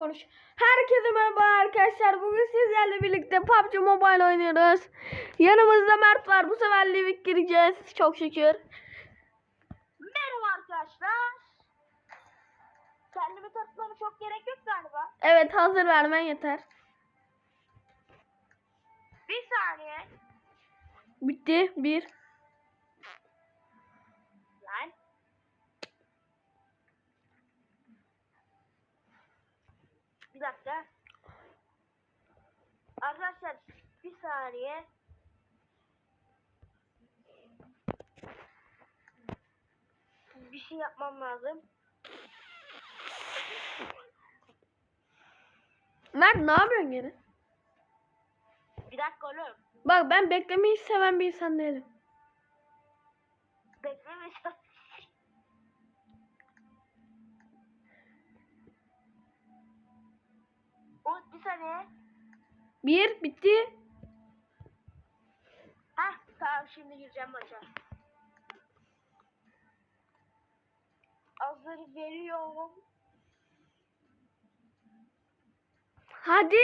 Konuş. Herkese merhaba arkadaşlar. Bugün sizlerle birlikte PUBG Mobile oynuyoruz. Yanımızda Mert var. Bu sefer Livik gireceğiz. Çok şükür. Merhaba arkadaşlar. Kendimi tanıtmama çok gerek yok galiba. Evet hazır vermen yeter. Bir saniye. Bitti. Bir. Bir dakika. Arkadaşlar bir saniye. Bir şey yapmam lazım. Mert ne yapıyorsun gene? Bir dakika oğlum. Bak ben beklemeyi seven bir insan değilim. Bekleme. Umut bir saniye. Bir. Bitti. Heh tamam şimdi gireceğim maça. Hazır veriyorum. Hadi.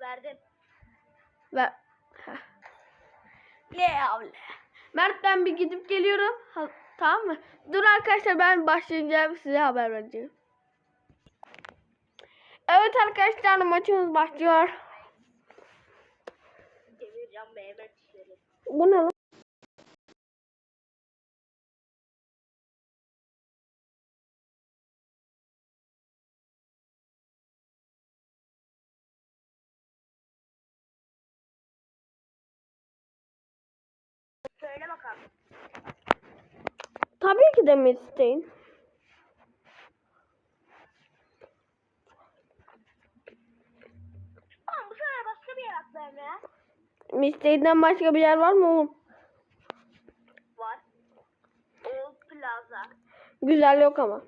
Verdim. Ver. Heh. Le havle. Mert ben bir gidip geliyorum. Ha, tamam mı? Dur arkadaşlar ben başlayınca size haber vereceğim. Evet arkadaşlar maçımız başlıyor. Bu ne lan? Söyle bakalım. Tabii ki de Mistein. Tamam bu sefer başka bir yer atlayalım ya. Mistein'den başka bir yer var mı oğlum? Var. Old Plaza. Güzel yok ama.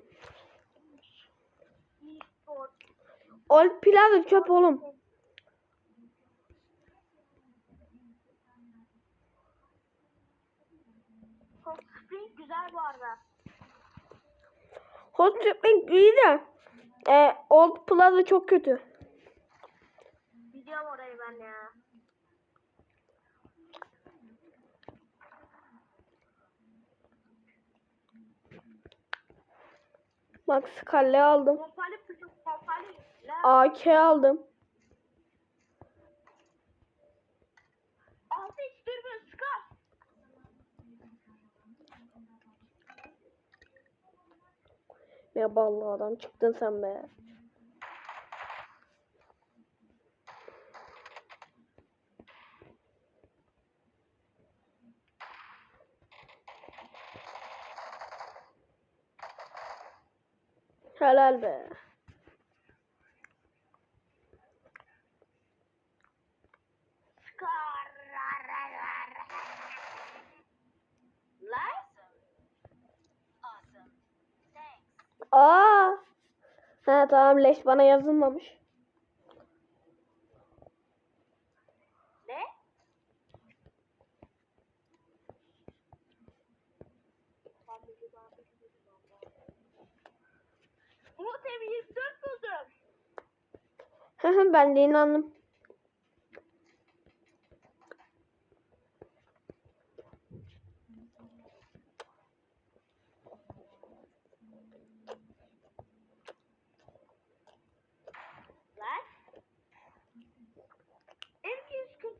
Old Plaza çöp oğlum. Hot Spring güzel bu arada. Hot Spring iyi de e, Old Plaza çok kötü. Biliyorum orayı ben ya. Max Kalle aldım. AK aldım. Ne ballı adam çıktın sen be. Helal be. Aa. Ha tamam leş bana yazılmamış. Ne? Evi 24 buldum. Hı hı ben de inandım. Lan. M240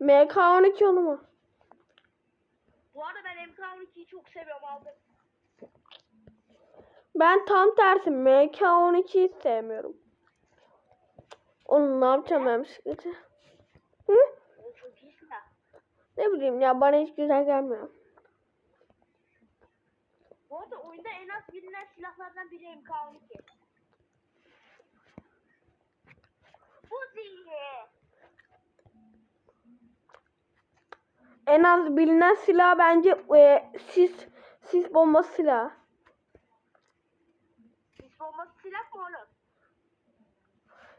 MK12 onu mu? Bu arada ben MK12'yi çok seviyorum aldım. Ben tam tersi MK12'yi sevmiyorum. Onu ne yapacağım ben bisikleti? Hı? Ne bileyim ya bana hiç güzel gelmiyor. Bu arada oyunda en az bilinen silahlardan biri MK12. Uzi. En az bilinen silah bence e, sis sis bombası silahı. Silah mı oğlum?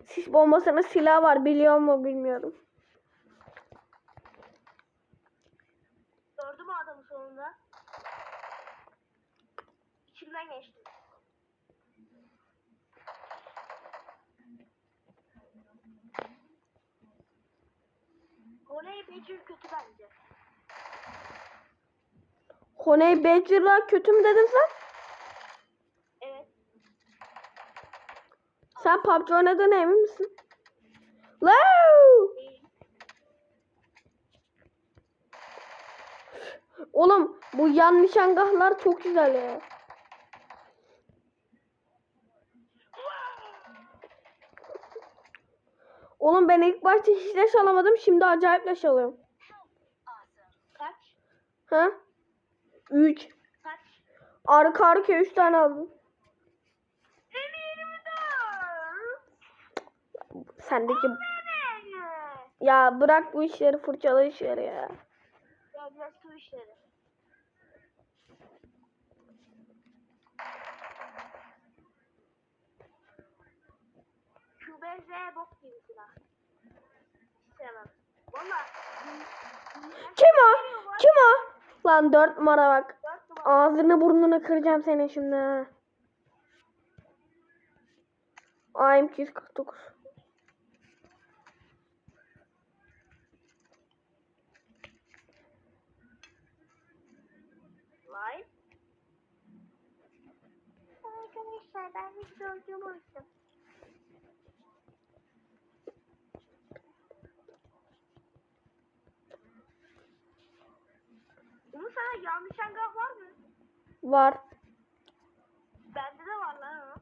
Sis bombasının silahı var biliyor mu bilmiyorum. Gördün mü adamı sonunda? içinden geçtim. Oley Becir kötü bence. Honey Badger'la kötü mü dedin sen? Evet. Sen PUBG oynadığına emin misin? Wow! Oğlum bu yan nişangahlar çok güzel ya. Oğlum ben ilk başta hiç leş alamadım. Şimdi acayip leş alıyorum. Kaç? Ha? 3. Kaç? Arka arka 3 tane aldım. Sendeki... Ya bırak bu işleri fırçala işleri ya. Ya biraz su işleri. Şu benze bok gibi silah. Sevmem. Valla. Kim o? Kim o? Lan 4 numara bak. Dört. Ağzını burnunu kıracağım senin şimdi. AM 249. Vay. Arkadaşlar ben hiç unuttum. Bunu sana yanlış angah var mı? Var. Bende de var lan o.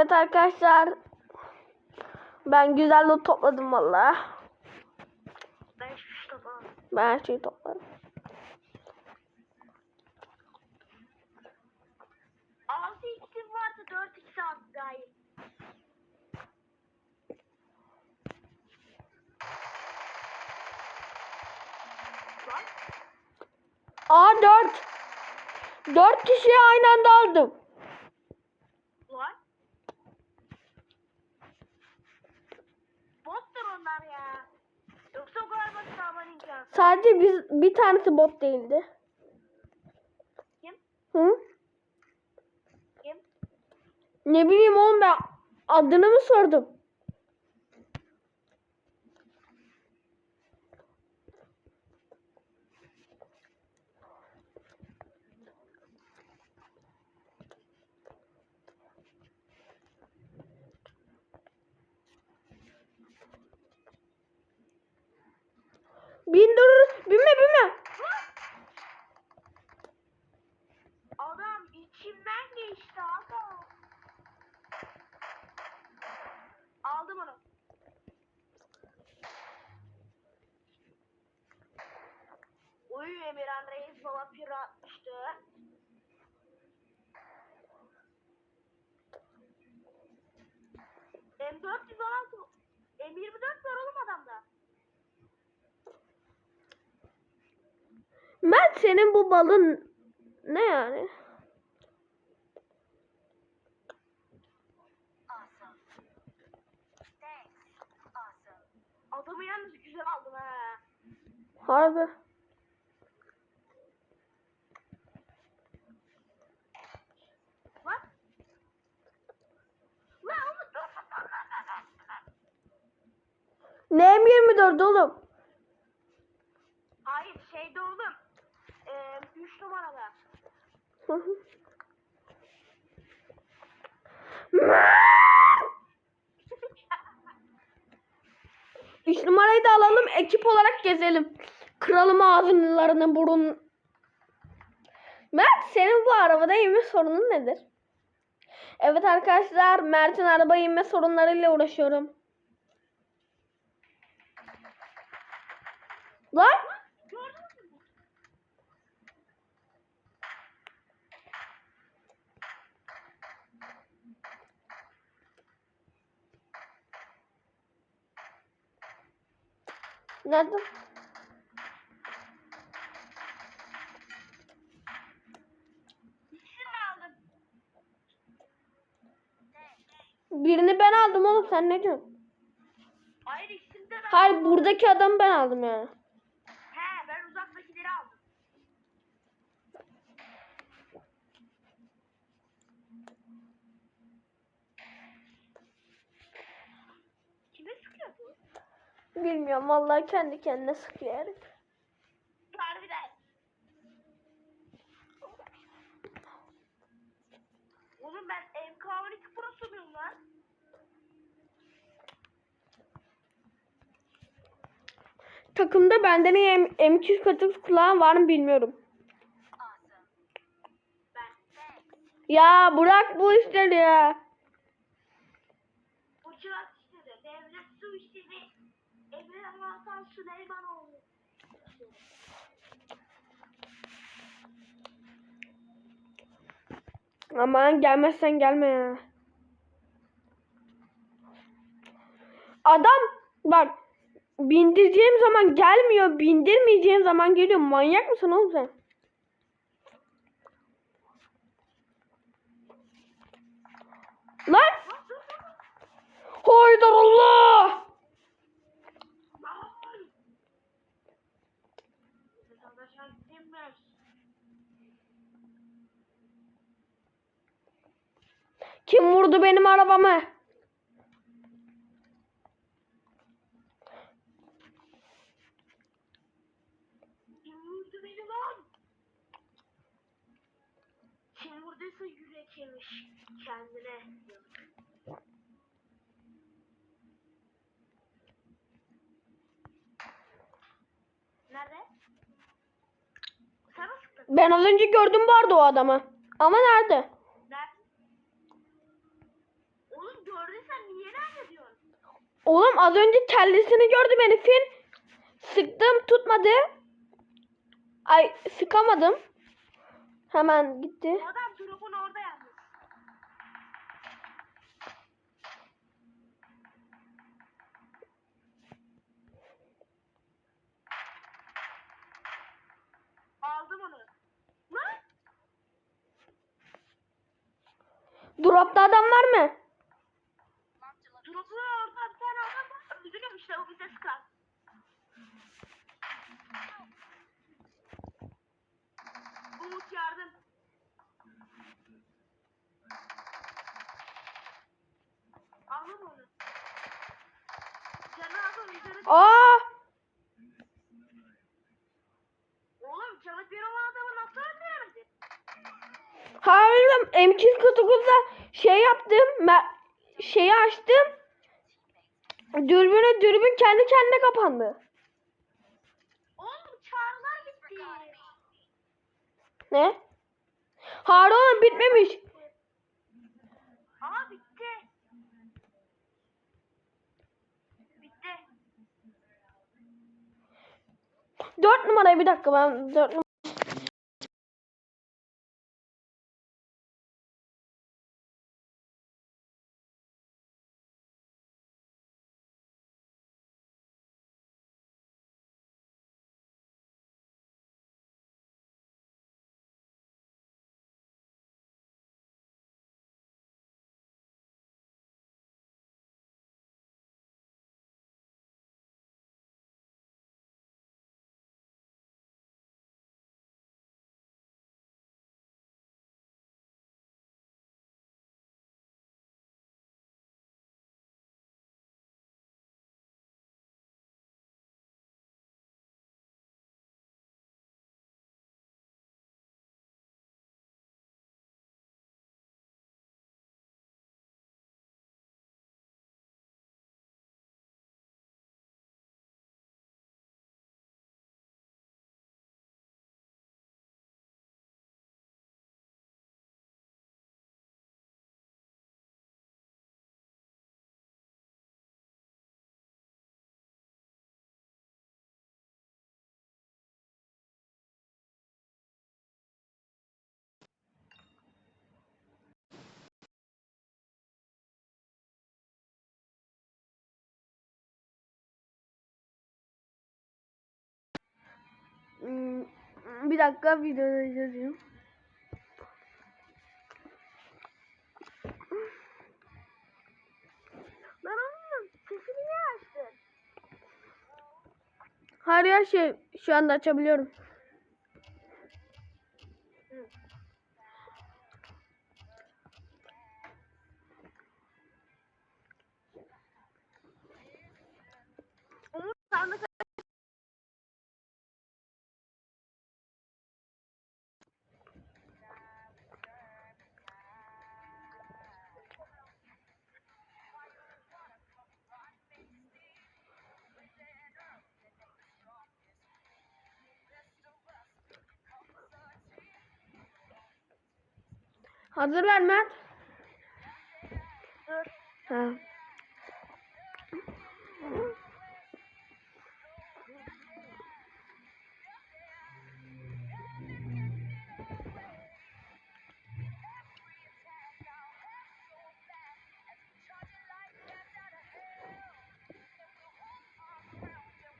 Evet arkadaşlar. Ben güzel loot topladım valla. Ben şey. Ben her şeyi topladım. Altı x'im vardı dört aldı gayet. Lan A4. 4 kişiyi aynı anda aldım. lan. Bottur onlar ya. Yoksa o kadar basit alman imkansız. Sadece biz bir tanesi bot değildi. Kim? Hı? Kim? Ne bileyim oğlum ben adını mı sordum? Bin dur, binme binme. Adam içimden geçti adam. Aldım onu. Uy Emirhan Reis baba pir atmıştı. M416 M24 var oğlum adamda. Mert senin bu balın ne yani? Adamı yalnız güzel aldım ha. Harbi. Lan. Lan oğlum dur. Ne M24 oğlum? Hayır şeyde oğlum. Ee, 3 numarada. Üç numarayı da alalım ekip olarak gezelim. Kıralım ağzınlarını burun. Mert senin bu arabada inme sorunun nedir? Evet arkadaşlar Mert'in araba inme sorunlarıyla uğraşıyorum. Lan nerede? Birini ben aldım oğlum sen ne diyorsun? Hayır ikisini de ben Hayır buradaki adamı ben aldım yani. He ben uzaktakileri aldım. Kime sıkıyor bu? Bilmiyorum vallahi kendi kendine sıkıyor herif. Harbiden. Oğlum ben MK12 Pro'su muyum lan? Takımda benden iyi M- M249 kullanan var mı bilmiyorum. Ya bırak bu işleri ya. Uçak işleri, devlet su işleri, Hasan Süleymanoğlu. Aman gelmezsen gelme ya. Adam bak bindireceğim zaman gelmiyor, bindirmeyeceğim zaman geliyor. Manyak mısın oğlum sen? Lan! Haydar Allah! Lan! Arkadaşlar gidilmez. Kim vurdu benim arabamı? Kim vurduysa yürek yemiş kendine. Nerede? Sana sıktın. Ben az önce gördüm arada o adamı. Ama? Nerede? Oğlum gördüysen niye nerede diyorsun? Oğlum az önce tellisini gördüm herifin. Sıktım tutmadı. Ay sıkamadım. Hemen gitti. O adam drop'un orada yalnız. Aldım onu. Lan! Dropta adam var mı? Drop'un orada bir tane adam o bize sıkar. Umut yardım. Aldım onu. Canı adam üzerine Aa! Oğlum canı bir olan adamı nasıl öldüremedi? Hayır M249'da şey yaptım. şeyi açtım. Dürbünü dürbün kendi kendine kapandı. Oğlum çağrılar gitti. Ne? Hayır oğlum bitmemiş. Ama bitti. Bitti. Dört numarayı bir dakika ben dört numara. Hmm, bir dakika videoda yazayım. Ben onun sesini niye açtın? Her şey şu anda açabiliyorum. Hazır ver Mert. dur. Ha.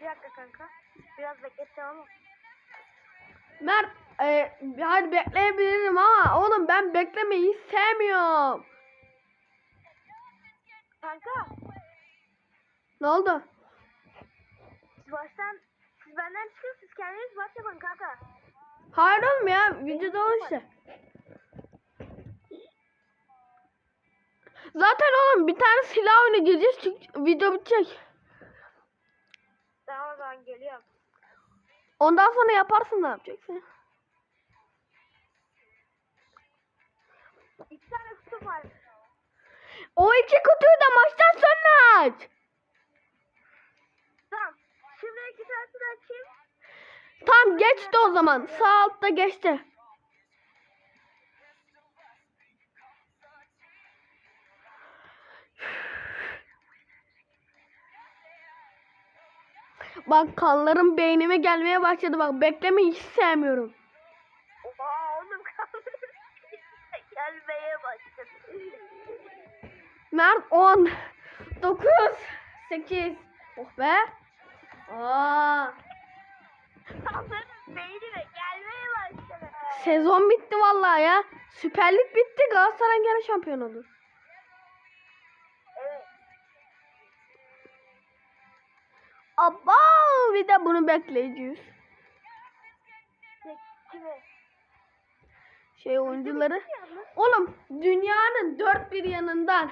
Bir dakika kanka. Biraz beklet tamam mı? Mert e, hadi bekleyebilirim ama oğlum ben beklemeyi sevmiyorum. Kanka Ne oldu? siz baştan siz benden çıkın siz kendiniz baş yapın kanka. Hayır oğlum ya videoda o işte. Zaten oğlum bir tane silah oyunu gireceğiz çık- video bitecek. Tamam o zaman geliyorum. Ondan sonra yaparsın ne yapacaksın? Var. O iki kutuyu da maçtan sonra aç. Tamam. Şimdi iki tanesini açayım. Tamam geçti o zaman. Sağ altta geçti. Bak kanlarım beynime gelmeye başladı. Bak beklemeyi hiç sevmiyorum. Oha oğlum kaldı. Gelmeye başladı. Mert 10 9 8 Oh be. Aa, beynime gelmeye başladı. sezon bitti vallahi ya. Süper Lig bitti. Galatasaray gene şampiyon olur. Evet. Aba bir de bunu bekleyeceğiz. Kimi? Şey oyuncuları. Oğlum dünyanın dört bir yanından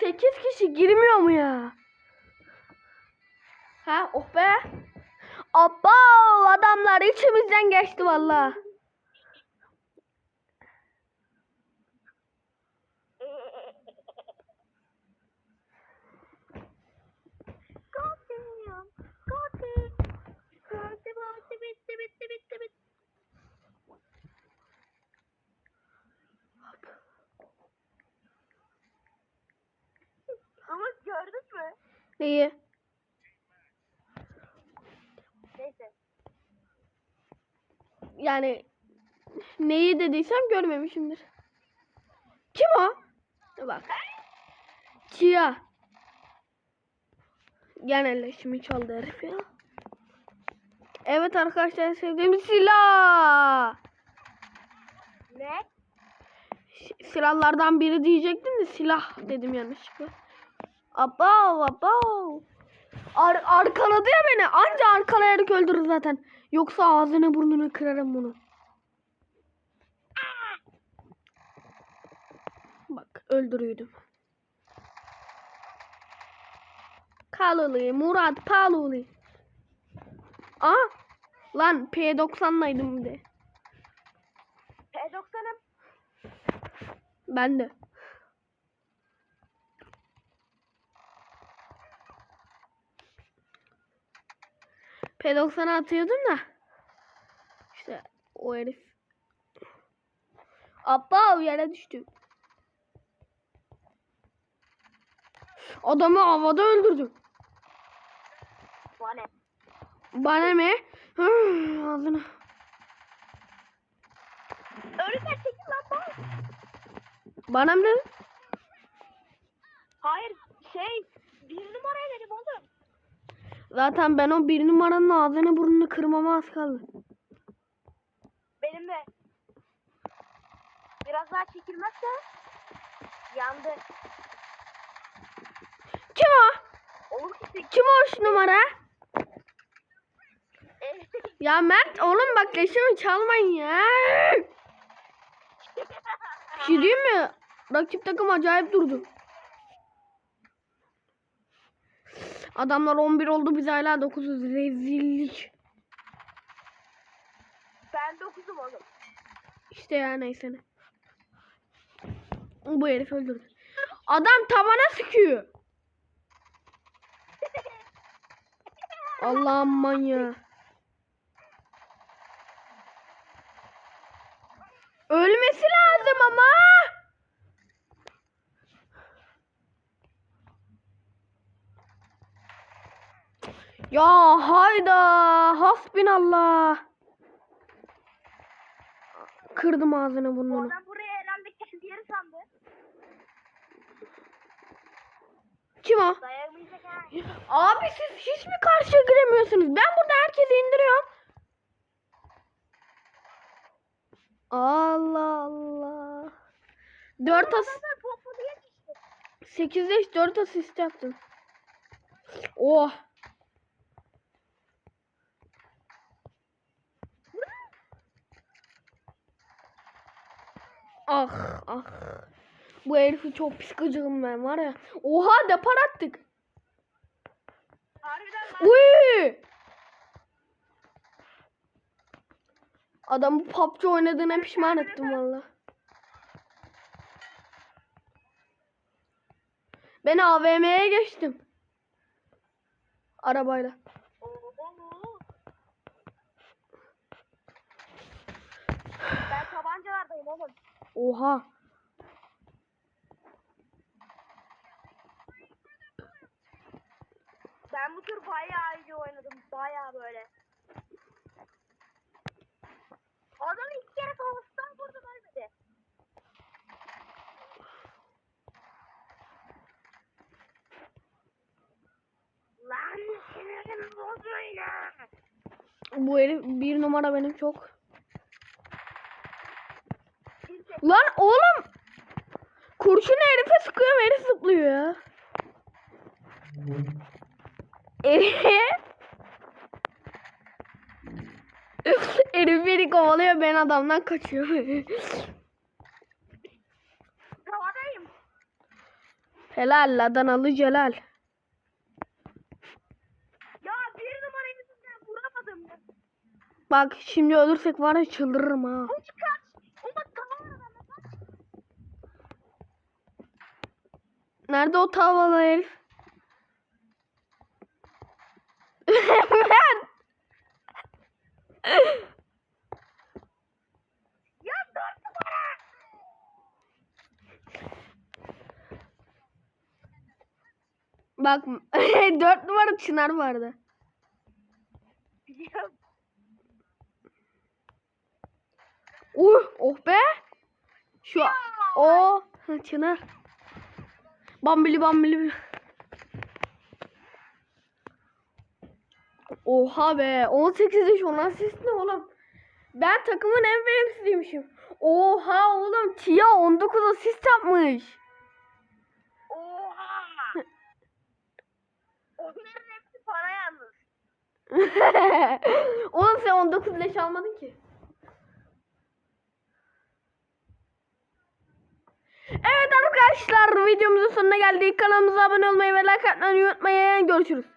8 kişi girmiyor mu ya? Ha oh be. Aba adamlar içimizden geçti valla. Katil. Katil. Katil katil bitti bitti bitti bitti. Ama gördün Neyi? Neyse. Yani neyi dediysem görmemişimdir. Kim o? Bak. Chia. Gene leşimi çaldı herif ya. Evet arkadaşlar sevdiğim silah. Ne? Silahlardan biri diyecektim de silah dedim yanlışlıkla. Abav abav. Ar arkaladı ya beni. Anca arkalayarak öldürür zaten. Yoksa ağzını burnunu kırarım bunu. Bak öldürüyordum. Kaluli, Murat Paluli. Aa, lan P90'laydım bir de. P90'ım. Ben de. P90'a atıyordum da. İşte o herif. Abba yere düştü. Adamı havada öldürdüm. Bana. Bana mı? Ağzına. Öğretmen çekil lan bak. Bana mı dedin? Hayır şey bir numaraya dedim oğlum. Zaten ben o bir numaranın ağzını burnunu kırmama az kaldı. Benim de. Biraz daha çekilmezse yandı. Kim o? İşte Kim o üç numara? Ya Mert oğlum bak leşimi çalmayın ya. Bir şey diyeyim mi? Rakip takım acayip durdu. Adamlar 11 oldu biz hala 9'uz. Rezillik. Ben dokuzum oğlum. İşte ya neyse ne. Bu herif öldürdü. Adam tavana sıkıyor. Allah'ım manyağı. Ölmesi lazım ama. Ya hayda. Hasbinallah. Kırdım ağzını Bu burnunu. adam buraya herhalde kendi yeri sandı. Kim o? Abi siz hiç mi karşıya giremiyorsunuz? Ben burada herkesi indiriyorum. Allah Allah. 4 as Adamlar pompalı yetişti. 8'de hiç 4 asist yaptım. Oh. Ah ah. Bu herifi çok pis gıcığım ben var ya. Oha depar attık. Harbiden. Uy! Adamı PUBG oynadığına pişman ettim valla. Ben AVM'ye geçtim. Arabayla. Ben tabancalardayım oğlum. Oha. Ben bu tür bayağı iyi oynadım. Bayağı böyle. Adam iki kere kafasından vurdum ölmedi. Lan sinirimi bozmayın ha. Bu herif bir numara benim çok. Bir tek Lan oğlum. Kurşun herife sıkıyorum herif zıplıyor ya. Herif. beni kovalıyor ben adamdan kaçıyorum. Helal Adanalı Celal. Ya bir numara yüzünden vuramadım. Bak şimdi ölürsek var ya çıldırırım ha. Uç kaç. Umut kafa var adamda kaç. Nerede o tavalı herif? ben. Ya dört numara. Bak dört numara Çınar vardı. Biliyorum. Uh, oh be. Şu o Ha, Çınar. Bambili bambili. Oha be. 18 yaş 10 asist ne oğlum? Ben takımın en verimsiziymişim. Oha oğlum Tia 19 asist yapmış. Oha. Onların hepsi para yalnız. oğlum sen 19 leş almadın ki. Evet arkadaşlar videomuzun sonuna geldik. Kanalımıza abone olmayı ve like atmayı unutmayın. Görüşürüz.